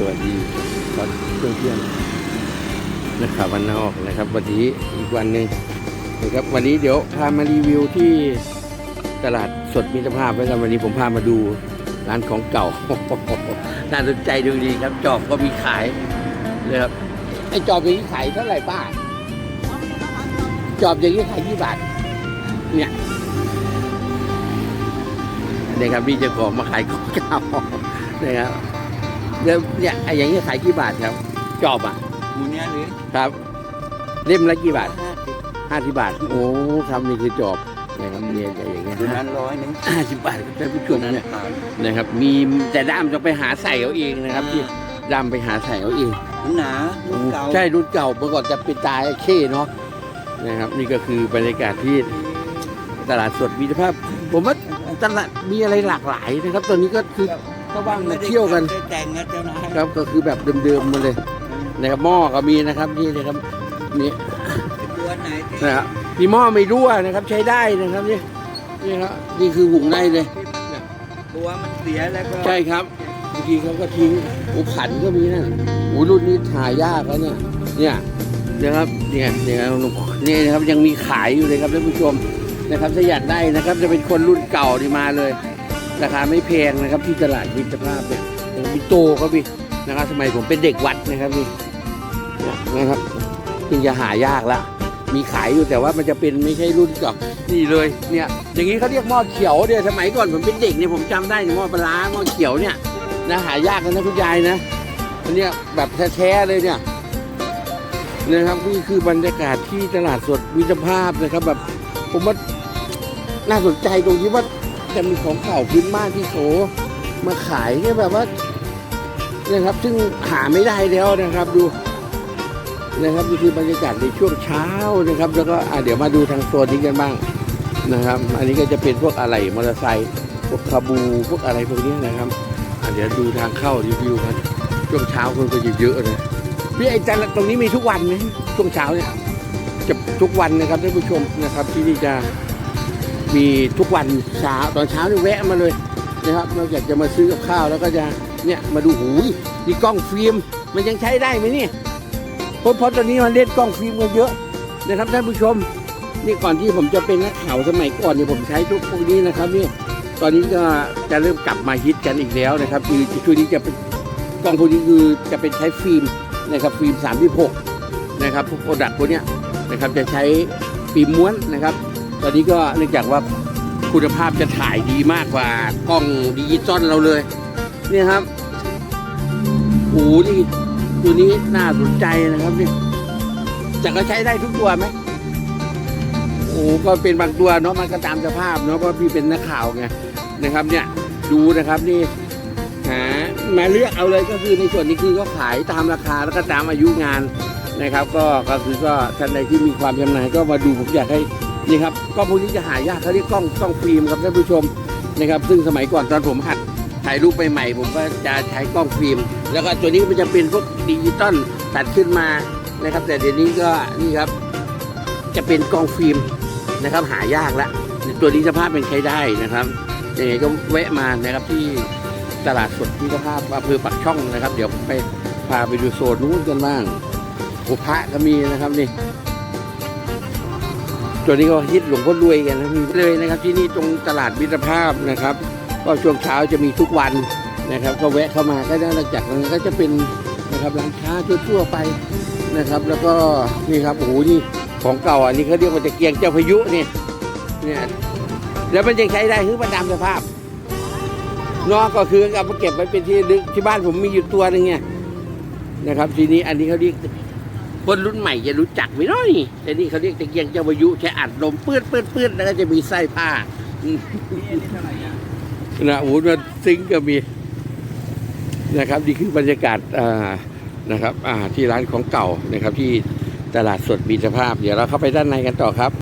สวัสดีตอนเที่ยงเที่ยงนะครับวันนอกนะครับ วันนี้อีกวันหนึ่งนะครับ วันนี้เดี๋ยวพามารีวิวที่ตลาดสดมิตรภาพแล้วกันวันนี้ผมพามาดูร้านของเก่า น่าสนใจดูดีครับ จอบก็มีขายนะครับไอจอบอย่างนี้ขายเท่าไหร่ป้าจอบอย่างนี้ขายกี่บาท เนี่ยนี่ยครับพี่เจ้าของมาขายของเก่านะครับ แล้วเนี่ยไอ้อย่างนี้ขายกี่บาทครับ จอบอะหมูเนี้ยหรือครับ เล่มละกี่บาทห้าสิบห้าสิบบาท โอ้ครับนี่คือจอบนะครับเนี่ยอย่างเงี้ยตัวนั้นร้อยหนึงห้าสิบบาทครับท่านผู้ชตัวมนั้นเนี่ยขายนะครับ มีแต่ด้ามต้องไปหาใส่เอาเองนะครับที่ด้ามไปหาใส่เอาเองมันหนารุ่นเก่าใช่รุ่นเก่าเมื่อก่อนจะเป็นตายเข้เนาะนะครับ นี่ก็คือบรรยากาศที่ตลาดสดมิตรภาพ ผมว่าตลาดมีอะไรหลากหลายนะครับ ตอนนี้ก็คือ ก็ว่างมาเที่ยวกันไม่ได้แต่งนะเจ้านายครับก็คือแบบเดิมๆมาเลยนะครับหม้อก็มีนะครับนี่นะครับนี่ตัวไหนที่นะครับมีหม้อไม่รั่วนะครับ ใช้ได้นะครับนี่นี่ครับนี่คือหุงได้เลย ตัวมันเสียแล้วก็ใช่ครับบางทีเขาก็ทิ้งอุขันก็มีนะโอ้รุ่นนี้ถ่ายยากแล้วเนี่ยเนี่ยนะครับเนี่ยเนี่ยนี่นะครับยังมีขายอยู่เลยครับท่านผู้ชมนะครับถ้าอยากได้นะครับ จะเป็นคนรุ่นเก่านี่มาเลย ราคาไม่แพงนะครับที่ตลาดมิตรภาพเนี่ยมีโตก็มีนะครับสมัยผมเป็นเด็กวัดนะครับนี่นะครับจึงจะหายากละมีขายอยู่แต่ว่ามันจะเป็นไม่ใช่รุ่นเก่านี่เลยเนี่ยอย่างนี้เขาเรียกหม้อเขียวเนี่ยสมัยก่อนผมเป็นเด็กเนี่ยผมจำได้หม้อปลาหม้อเขียวเนี่ยนะหายากกันนะคุณยายนะอันนี้แบบแท้ๆเลยเนี่ยนะครับนี่คือบรรยากาศที่ตลาดสดวิจภาพนะครับ แบบผมว่าน่าสนใจตรงที่ว่า จะมีของเก่าพื้นบ้านที่โสมาขายเนี่ยแบบว่าเนี่ยครับ ซึ่งหาไม่ได้แล้วนะครับดูนะครับนี่คือบรรยากาศในช่วงเช้านะครับ แล้วก็เดี๋ยวมาดูทางโซนนี้กันบ้างนะครับ อันนี้ก็จะเป็นพวกอะไหล่มอเตอร์ไซค์พวกคาบูพวกอะไรพวกนี้นะครับเดี๋ยวดูทางเข้ารีวิวกันช่วงเช้าคนก็เยอะๆเลยพี่ไอ้จันตรงนี้มีทุกวันไหมช่วงเช้าเนี่ยจะทุกวันนะครับท่านผู้ชมนะครับ ที่นี่จะ มีทุกวันเช้าตอนเช้านี่แวะมาเลยนะครับนอกจากจะมาซื้อกับข้าวแล้วก็จะเนี่ยมาดูหูยนี่กล้องฟิล์มมันยังใช้ได้ไหมเนี่ยเพราะเพราะตอนนี้มันเล่นกล้องฟิล์มกันเยอะนะครับท่านผู้ชมนี่ก่อนที่ผมจะเป็นนักข่าวสมัยก่อนเนี่ยผมใช้ทุกพวกนี้นะครับนี่ตอนนี้ก็จะเริ่มกลับมาฮิตกันอีกแล้วนะครับคือช่วงนี้จะเป็นกล้องพวกนี้คือจะเป็นใช้ฟิล์มนะครับฟิล์ม36นะครับพวกโปรดักต์พวกเนี้ยนะครับจะใช้ฟิล์มม้วนนะครับ ตอนนี้ก็เนื่องจากว่าคุณภาพจะถ่ายดีมากกว่ากล้องดิจิตอลเราเลย เนี่ยครับโอ้นี่ตัวนี้น่าสนใจนะครับนี่จะก็ใช้ได้ทุกตัวไหมโอ้ก็เป็นบางตัวเนาะมันก็ตามสภาพเนาะเพราะพี่เป็นนักข่าวไงนะครับ เนี่ยดูนะครับนี่หามาเลือกเอาเลยก็คือในส่วนนี้คือก็ขายตามราคาแล้วก็ตามอายุงานนะครับ ก็ก็คือก็ท่านใดที่มีความชำนาญก็มาดูผมอยากให้ นี่ครับกล้องพวกนี้จะหายากเขาเรียกกล้องกล้องฟิล์มครับท่านผู้ชมนะครับ ซึ่งสมัยก่อนตอนผมหัดถ่ายรูปใหม่ๆผมก็จะใช้กล้องฟิล์ม แล้วก็ตัวนี้มันจะเป็นพวกดิจิตอลตัดขึ้นมานะครับ แต่เดี๋ยวนี้ก็นี่ครับจะเป็นกล้องฟิล์มนะครับ หายากแล้วตัวนี้สภาพเป็นใช้ได้นะครับยังไงก็แวะมานะครับที่ตลาดสดที่สภาพอำเภอปักช่องนะครับ เดี๋ยวผมไปพาไปดูโซนนู้นกันบ้างโอพระก็มีนะครับนี่ ตัวนี้ก็ฮิตหลวงพ่อรวยกันนะมีเลยนะครับที่นี่ตรงตลาดมิตรภาพนะครับ ก็ช่วงเช้าจะมีทุกวันนะครับ ก็แวะเข้ามาก็ได้หลังจากนั้นก็จะเป็นนะครับร้านค้าทั่วๆไปนะครับ แล้วก็นี่ครับโอ้โหนี่ของเก่าอันนี้เขาเรียกว่าตะเกียงเจ้าพายุนี่เนี่ยแล้วมันยังใช้ได้คือมันตามสภาพนอกก็คือเอาไปเก็บไว้เป็นที่ลึกที่บ้านผมมีอยู่ตัวหนึงเนี่ยนะครับ ทีนี้อันนี้เขาเรียก คนรุ่นใหม่จะรู้จักไหมเน้อยแต่นี่เขาเรียกตะเกียงเจ้าพายุใช้อัดลมปื้ดปื้ดปื้ดแล้วก็จะมีไส้ผ้าอืมนะโอ้โหมันซิงก์ก็มีนะครับนี่คือบรรยากาศอ่านะครับอ่าที่ร้านของเก่านะครับที่ตลาดสดมีสภาพ เดี๋ยวเราเข้าไปด้านในกันต่อครับ